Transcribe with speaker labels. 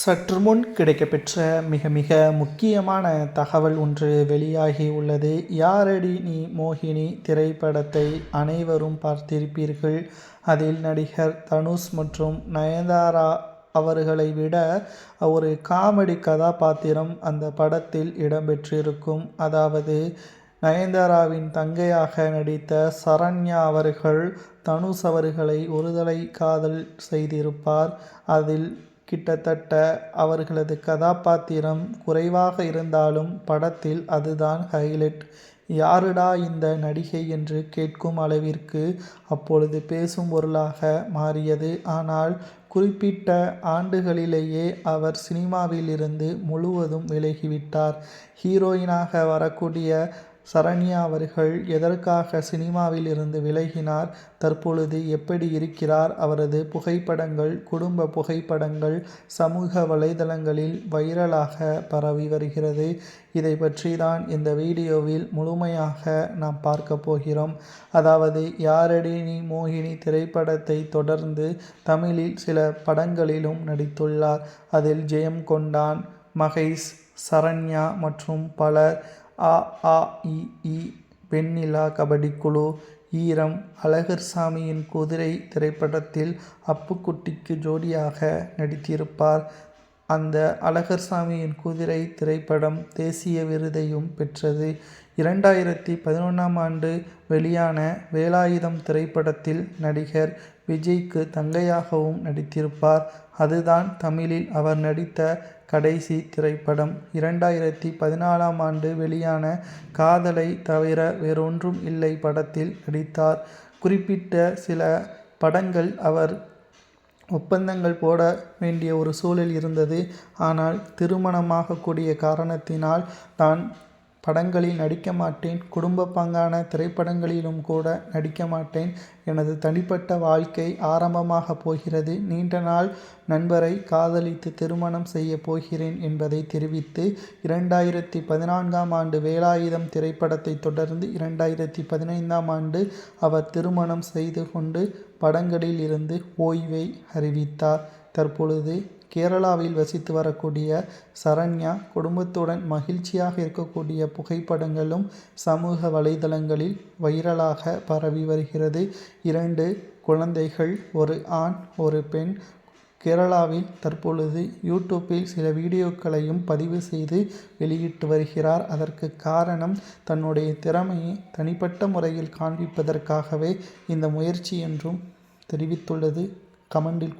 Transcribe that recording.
Speaker 1: சற்று முன் கிடைக்கப்பெற்ற மிக மிக முக்கியமான தகவல் ஒன்று வெளியாகி உள்ளது. யாரடி நீ மோகினி திரைப்படத்தை அனைவரும் பார்த்திருப்பீர்கள். அதில் நடிகர் தனுஷ் மற்றும் நயன்தாரா அவர்களை விட ஒரு காமெடி கதாபாத்திரம் அந்த படத்தில் இடம்பெற்றிருக்கும். அதாவது நயன்தாராவின் தங்கையாக நடித்த சரண்யா அவர்கள் தனுஷ் அவர்களை ஒருதலை காதல் செய்திருப்பார். அதில் கிட்டத்தட்ட அவர்களது கதாபாத்திரம் குறைவாக இருந்தாலும் படத்தில் அதுதான் ஹைலைட். யாருடா இந்த நடிகை? என்று கேட்கும் அளவிற்கு அப்பொழுது பேசும் பொருளாக மாறியது. ஆனால் குறிப்பிட்ட ஆண்டுகளிலேயே அவர் சினிமாவில் இருந்து முழுவதும் விலகிவிட்டார். ஹீரோயினாக வரக்கூடிய சரண்யா அவர்கள் எதற்காக சினிமாவில் இருந்து விலகினார்? தற்பொழுது எப்படி இருக்கிறார்? அவரது புகைப்படங்கள் குடும்ப புகைப்படங்கள் சமூக வலைதளங்களில் வைரலாக பரவி வருகிறது. இதை பற்றி தான் இந்த வீடியோவில் முழுமையாக நாம் பார்க்க போகிறோம். அதாவது யாரடி நீ மோகினி திரைப்படத்தை தொடர்ந்து தமிழில் சில படங்களிலும் நடித்துள்ளார். அதில் ஜெயம் கொண்டான் மகேஷ் சரண்யா மற்றும் பலர் அ ஆ இ பெண்ணிலா கபடி குழு ஈரம் அழகர்சாமியின் குதிரை திரைப்படத்தில் அப்புக்குட்டிக்கு ஜோடியாக நடித்திருப்பார். அந்த அழகர்சாமியின் குதிரை திரைப்படம் தேசிய விருதையும் பெற்றது. இரண்டாயிரத்தி பதினொன்றாம் ஆண்டு வெளியான வேலாயுதம் திரைப்படத்தில் நடிகர் விஜய்க்கு தங்கையாகவும் நடித்திருப்பார். அதுதான் தமிழில் அவர் நடித்த கடைசி திரைப்படம். இரண்டாயிரத்தி பதினாலாம் ஆண்டு வெளியான காதலை தவிர வேறொன்றும் இல்லை படத்தில் நடித்தார். குறிப்பிட்ட சில படங்கள் அவர் ஒப்பந்தங்கள் போட வேண்டிய ஒரு சூழல் இருந்தது. ஆனால் திருமணமாகக்கூடிய காரணத்தினால் தான் படங்களில் நடிக்க மாட்டேன் குடும்ப பங்கான திரைப்படங்களிலும் கூட நடிக்க மாட்டேன் எனது தனிப்பட்ட வாழ்க்கை ஆரம்பமாக போகிறது. நீண்ட நாள் நண்பரை காதலித்து திருமணம் செய்ய போகிறேன் என்பதை தெரிவித்து இரண்டாயிரத்தி பதினான்காம் ஆண்டு வேலாயுதம் திரைப்படத்தை தொடர்ந்து இரண்டாயிரத்தி பதினைந்தாம் ஆண்டு அவர் திருமணம் செய்து கொண்டு படங்களில் இருந்து ஓய்வை அறிவித்தார். தற்பொழுது கேரளாவில் வசித்து வரக்கூடிய சரண்யா குடும்பத்துடன் மகிழ்ச்சியாக இருக்கக்கூடிய புகைப்படங்களும் சமூக வலைதளங்களில் வைரலாக பரவி வருகிறது. இரண்டு குழந்தைகள் ஒரு ஆண் ஒரு பெண். கேரளாவில் தற்பொழுது யூடியூப்பில் சில வீடியோக்களையும் பதிவு செய்து வெளியிட்டு வருகிறார். அதற்கு காரணம் தன்னுடைய திறமையை தனிப்பட்ட முறையில் காண்பிப்பதற்காகவே இந்த முயற்சி என்றும் தெரிவித்துள்ளது. கமெண்டில்